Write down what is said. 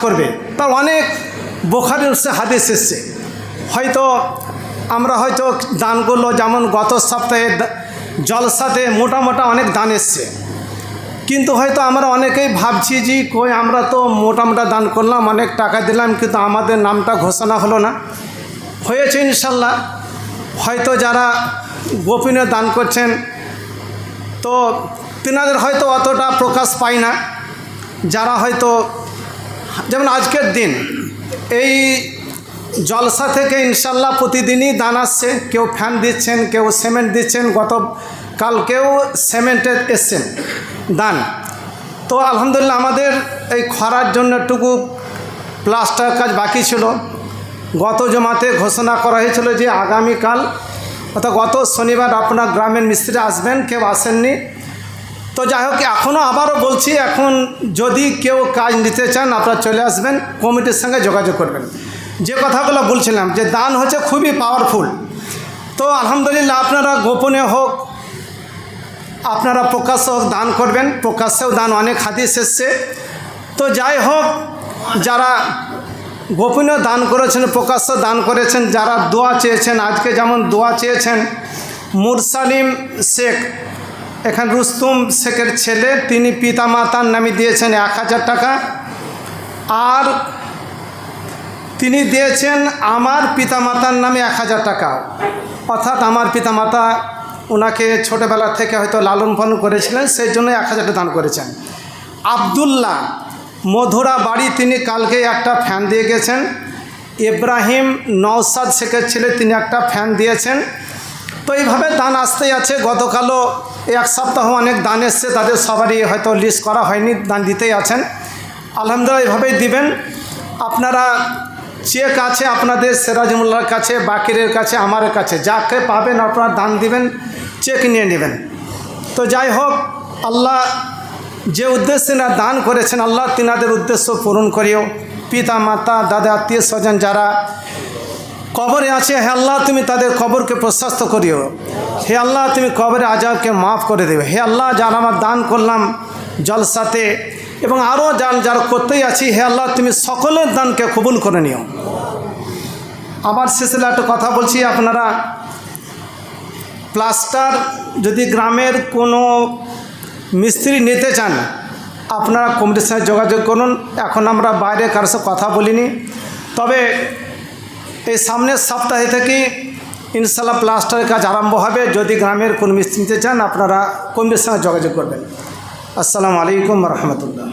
করবে। তার অনেক বোখারের সে হাদিস এসছে। হয়তো আমরা হয়তো দানগুলো যেমন গত সপ্তাহে জলসাতে মোটা মোটা অনেক দান এসছে। কিন্তু হয়তো আমরা অনেকেই ভাবছি যে, কই আমরা তো মোটা মোটা দান করলাম, অনেক টাকা দিলাম, কিন্তু আমাদের নামটা ঘোষণা হলো না। হয়েছে ইনশাল্লাহ। হয়তো যারা গোপনীয় দান করছেন, তো তিনাদের হয়তো অতটা প্রকাশ পায় না। যারা হয়তো যেমন আজকের দিন, এই জলসা থেকে ইনশাল্লাহ প্রতিদিনই দান আসছে। কেউ ফ্যান দিচ্ছেন, কেউ সিমেন্ট দিচ্ছেন, গত কালকেও সিমেন্টের এসছেন দান তো আলহামদুলিল্লাহ আমাদের এই খরার জন্য একটুকু প্লাস্টার কাজ বাকি ছিল। গত জমাতে ঘোষণা করা হয়েছিল যে আগামীকাল, অর্থাৎ গত শনিবার আপনার গ্রামের মিস্ত্রি আসবেন, কেউ আসেননি। তো যাই হোক, এখনও আবারও বলছি, এখন যদি কেউ কাজ নিতে চান, আপনারা চলে আসবেন, কমিটির সঙ্গে যোগাযোগ করবেন। যে কথাগুলো বলছিলাম, যে দান হচ্ছে খুবই পাওয়ারফুল তো আলহামদুলিল্লাহ, আপনারা গোপনে হোক, আপনারা প্রকাশ্য হোক দান করবেন, প্রকাশ্যেও দান, অনেক হাদিস এসছে। তো যাই হোক, যারা গোপনীয় দান করেছেন প্রকাশ্য দান করেছেন, যারা দোয়া চেয়েছেন, আজকে যেমন দোয়া চেয়েছেন, মুরসালিম শেখ এখান রুস্তুম শেখের ছেলে, তিনি পিতামাতার নামে দিয়েছেন এক হাজার টাকা। আর তিনি দিয়েছেন আমার পিতা মাতার নামে এক হাজার টাকা। অর্থাৎ আমার পিতামাতা ওনাকে ছোটোবেলা থেকে হয়তো লালন পালন করেছিলেন, সেই জন্য এক হাজার টাকা দান করেছেন। আবদুল্লাহ মধুরা বাড়ি, তিনি কালকে একটা ফ্যান দিয়ে গেছেন। ইব্রাহিম নওসাদ শেখের ছেলে, তিনি একটা ফ্যান দিয়েছেন। তো এইভাবে দান আসতেই আছে। গতকালও এক সপ্তাহ অনেক দান এসছে, তাদের সবারই হয়তো লিস্ট করা হয়নি, দান দিতেই আছেন। আলহামদুলিল্লাহ এইভাবেই দিবেন। আপনারা চেক আছে আপনাদের সিরাজমুল্লার কাছে, বাকিরের কাছে, আমার কাছে, যাকে পাবেন আপনারা দান দিবেন, চেক নিয়ে নেবেন। তো যাই হোক, আল্লাহ যে উদ্দেশ্যে না দান করেছেন, আল্লাহ তিনাদের উদ্দেশ্য পূরণ করিও। পিতা, মাতা, দাদা, আত্মীয় স্বজন যারা কবরে আছে, হে আল্লাহ, তুমি তাদের কবরকে প্রশস্ত করিও। হে আল্লাহ, তুমি কবরে আজাবকে মাফ করে দেবে। হে আল্লাহ, যার আমার দান করলাম জলসাতে, এবং আরও যান যারা করতেই আছি, হে আল্লাহ, তুমি সকলের দানকে কবুল করে নিও। আবার শেষে একটা কথা বলছি আপনারা। প্লাস্টার যদি গ্রামের কোনো মিস্ত্রি নিতে চান, আপনারা কমিটির সঙ্গে যোগাযোগ করুন। এখন আমরা বাইরে কারোর সাথে কথা বলিনি। তবে এই সামনের সপ্তাহে থেকে ইনশাল্লাহ প্লাস্টারের কাজ আরম্ভ হবে। যদি গ্রামের কোন মিস্ত্রি নিতে চান, আপনারা কমিটির সঙ্গে যোগাযোগ করবেন। আসসালামু আলাইকুম রহমতুল্লাহ।